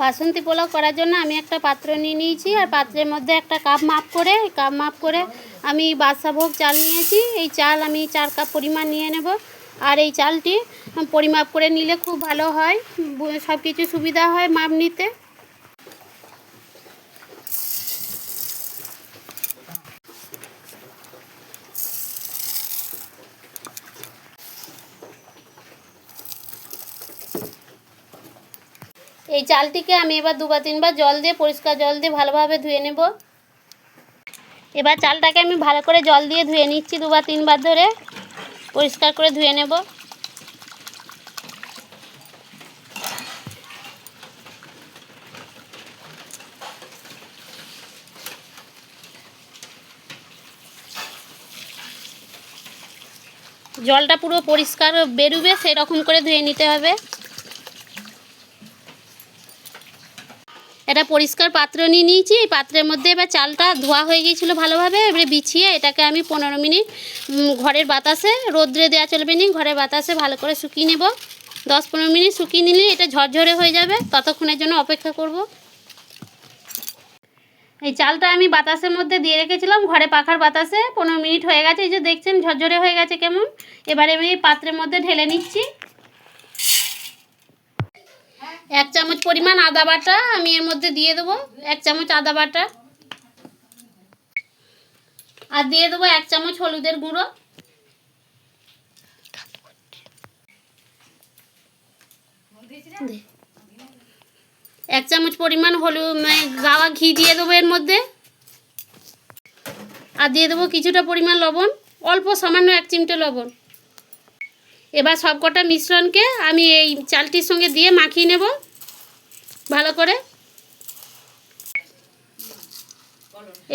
বাসন্তী পোলাও করার জন্য আমি একটা পাত্র নিয়ে নিয়েছি আর পাত্রের মধ্যে একটা কাপ মাপ করে, কাপ মাপ করে আমি বাদশাভোগ চাল নিয়েছি। এই চাল আমি চার কাপ পরিমাণ নিয়ে নেব। আর এই চালটি পরিমাপ করে নিলে খুব ভালো হয়। সব কিছু সুবিধা হয় মাপ নিতে। এই চালটিকে আমি এবার দুবার তিনবার জল দিয়ে, পরিষ্কার জল দিয়ে ভালোভাবে ধুয়ে নেব। এবার চালটাকে আমি ভালো করে জল দিয়ে ধুয়ে নিচ্ছি দুবার তিনবার ধরে। পরিষ্কার করে ধুয়ে নেব। জলটা পুরো পরিষ্কার বেরুবে, সেরকম করে ধুয়ে নিতে হবে। এটা পরিষ্কার পাত্র নিয়ে নিয়েছি। এই পাত্রের মধ্যে এবার চালটা ধোয়া হয়ে গিয়েছিল ভালোভাবে। এবারে বিছিয়ে এটাকে আমি পনেরো মিনিট ঘরের বাতাসে, রোদ্রে দেওয়া চলবে নি, ঘরের বাতাসে ভালো করে শুকিয়ে নেব। দশ পনেরো মিনিট শুকিয়ে নিলে এটা ঝরঝরে হয়ে যাবে। ততক্ষণের জন্য অপেক্ষা করব। এই চালটা আমি বাতাসের মধ্যে দিয়ে রেখেছিলাম, ঘরে পাখার বাতাসে। পনেরো মিনিট হয়ে গেছে, এই যে দেখছেন ঝরঝরে হয়ে গেছে কেমন। এবারে আমি এই পাত্রের মধ্যে ঢেলে নিচ্ছি। এক চামচ পরিমাণ আদা বাটা আমি এর মধ্যে দিয়ে দেবো। এক চামচ আদা বাটা। আর দিয়ে দেবো এক চামচ হলুদের গুঁড়ো। এক চামচ পরিমাণ হলুদ মানে গাওয়া ঘি দিয়ে দেবো এর মধ্যে। আর দিয়ে দেবো কিছুটা পরিমাণ লবণ। অল্প সামান্য এক চিমটে লবণ। এবার সবকটা মিশ্রণকে আমি এই চালটির সঙ্গে দিয়ে মাখিয়ে নেব। ভালো করে।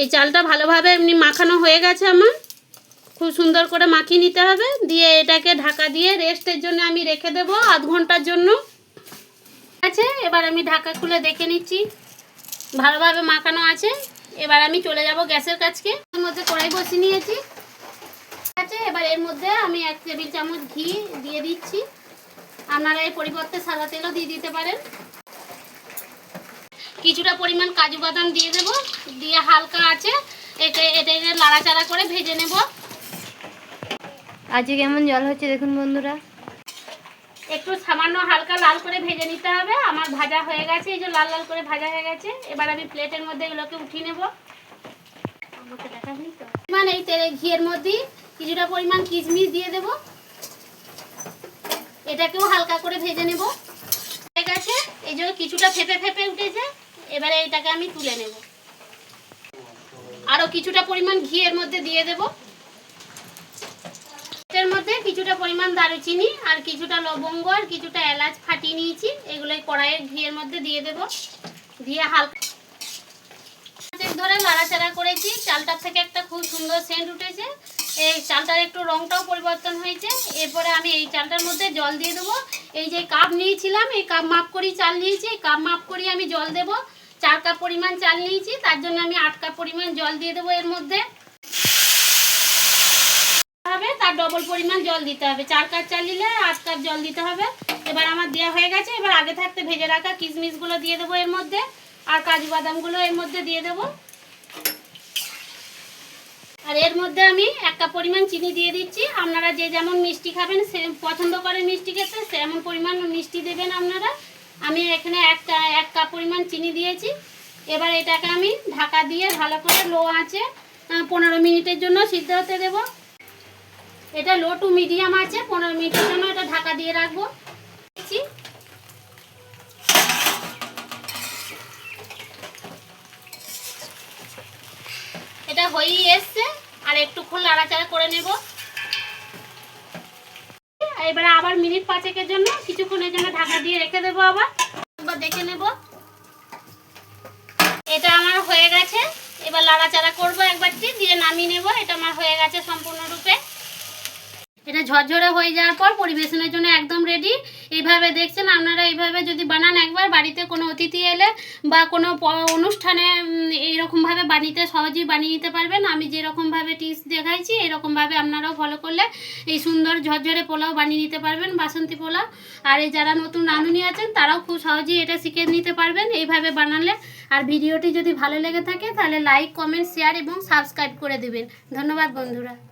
এই চালটা ভালোভাবে এমনি মাখানো হয়ে গেছে আমার। খুব সুন্দর করে মাখিয়ে নিতে হবে। দিয়ে এটাকে ঢাকা দিয়ে রেস্টের জন্য আমি রেখে দেবো আধ ঘণ্টার জন্য। আছে, এবার আমি ঢাকা খুলে দেখে নিচ্ছি। ভালোভাবে মাখানো আছে। এবার আমি চলে যাব গ্যাসের কাছকে মধ্যে কড়াই বসিয়ে নিয়েছি। আছে এবার এর মধ্যে আমি এক টেবিল চামচ ঘি দিয়ে দিচ্ছি। আপনারা এই পরিবর্তে সাদা তেলও দিয়ে দিতে পারেন। কিছুটা পরিমাণ কাজু বাদাম দিয়ে দেব। দিয়ে হালকা আছে এটা এটা এটা লাড়াচাড়া করে ভেজে নেব। আজকে কেমন জল হচ্ছে দেখুন বন্ধুরা? একটু সামান্য হালকা লাল করে ভেজে নিতে হবে। আমার ভাজা হয়ে গেছে এই যে লাল লাল করে ভাজা হয়ে গেছে। এবার আমি প্লেটের মধ্যে এগুলোকে উঠিয়ে নেব। আমাকে দেখাবি তো। মানে এই তেলে ঘিয়ের মধ্যে কিছুটা পরিমাণ কিশমিশ দিয়ে দেব। এটাকেও হালকা করে ভেজে নেব। ঠিক আছে এই যে কিছুটা ফেপে ফেপে উঠেছে। এবারে এটাকে আমি তুলে নেব। আরও কিছুটা পরিমাণ ঘি এর মধ্যে দিয়ে দেবো। এর মধ্যে কিছুটা পরিমাণ দারুচিনি আর কিছুটা লবঙ্গ আর কিছুটা এলাচ ফাটিয়ে নিয়েছি। এগুলো কড়াইয়ের ঘিয়ের মধ্যে দিয়ে দেব। দিয়ে হালকা ধরে নাড়াচাড়া করেছি। চালটার থেকে একটা খুব সুন্দর সেন্ট উঠেছে। এই চালটার একটু রংটাও পরিবর্তন হয়েছে। এরপরে আমি এই চালটার মধ্যে জল দিয়ে দেবো। এই যে কাপ নিয়েছিলাম, এই কাপ মাপ করেই চাল নিয়েছি। এই কাপ মাপ করেই আমি জল দেবো। চার কাপ পরিমাণ চাল নিয়েছি, তার জন্য আমি আট কাপ পরিমাণ জল দিয়ে দেবো এর মধ্যে। হবে, তার ডবল পরিমাণ জল দিতে হবে। চার কাপ চাল নিলে আট কাপ জল দিতে হবে। এবার আমার দেওয়া হয়ে গেছে। এবার আগে থাকতে ভেজে রাখা কিশমিশগুলো দিয়ে দেবো এর মধ্যে। আর কাজু বাদামগুলো এর মধ্যে দিয়ে দেবো। আর এর মধ্যে আমি এক কাপ পরিমাণ চিনি দিয়ে দিচ্ছি। আপনারা যে যেমন মিষ্টি খাবেন সে পছন্দ করে মিষ্টি খেতে সেমন পরিমাণ মিষ্টি দেবেন আপনারা। আমি এখানে এক এক কাপ পরিমাণ চিনি দিয়েছি। এবার এটাকে আমি ঢাকা দিয়ে ভালো করে লো আহ, পনেরো মিনিটের জন্য সিদ্ধ হতে দেবো। এটা লো টু মিডিয়াম আছে পনেরো মিনিটের জন্য এটা ঢাকা দিয়ে রাখব দেখছি। এটা হয়েই এসছে। আর একটুক্ষণ নাড়াচাড়া করে নেব। এবারে আবার মিনিট পাঁচেকের জন্য, কিছুক্ষণের জন্য ঢাকা দিয়ে রেখে দেবো আবার। দেখে নেব। এটা আমার হয়ে গেছে। এবার নাড়াচাড়া করব একবারটি, দিয়ে নামিয়ে নেব। এটা আমার হয়ে গেছে সম্পূর্ণরূপে। এটা ঝরঝরে হয়ে যাওয়ার পর পরিবেশনের জন্য একদম রেডি এইভাবে দেখছেন, আপনারা এইভাবে যদি বানান একবার, বাড়িতে কোনো অতিথি এলে বা কোনো অনুষ্ঠানে উম, বানিতে সহজেই বানিয়ে নিতে পারবেন। আমি যেরকমভাবে টিপস দেখাইছি এরকমভাবে আপনারাও ফলো করলে এই সুন্দর ঝরঝরে পোলাও বানিয়ে নিতে পারবেন বাসন্তী পোলাও। আর এই যারা নতুন রাঁধুনি আছেন তারাও খুব সহজেই এটা শিখে নিতে পারবেন। এইভাবে বানালে আর ভিডিওটি যদি ভালো লেগে থাকে তাহলে লাইক কমেন্ট শেয়ার এবং সাবস্ক্রাইব করে দেবেন। ধন্যবাদ বন্ধুরা।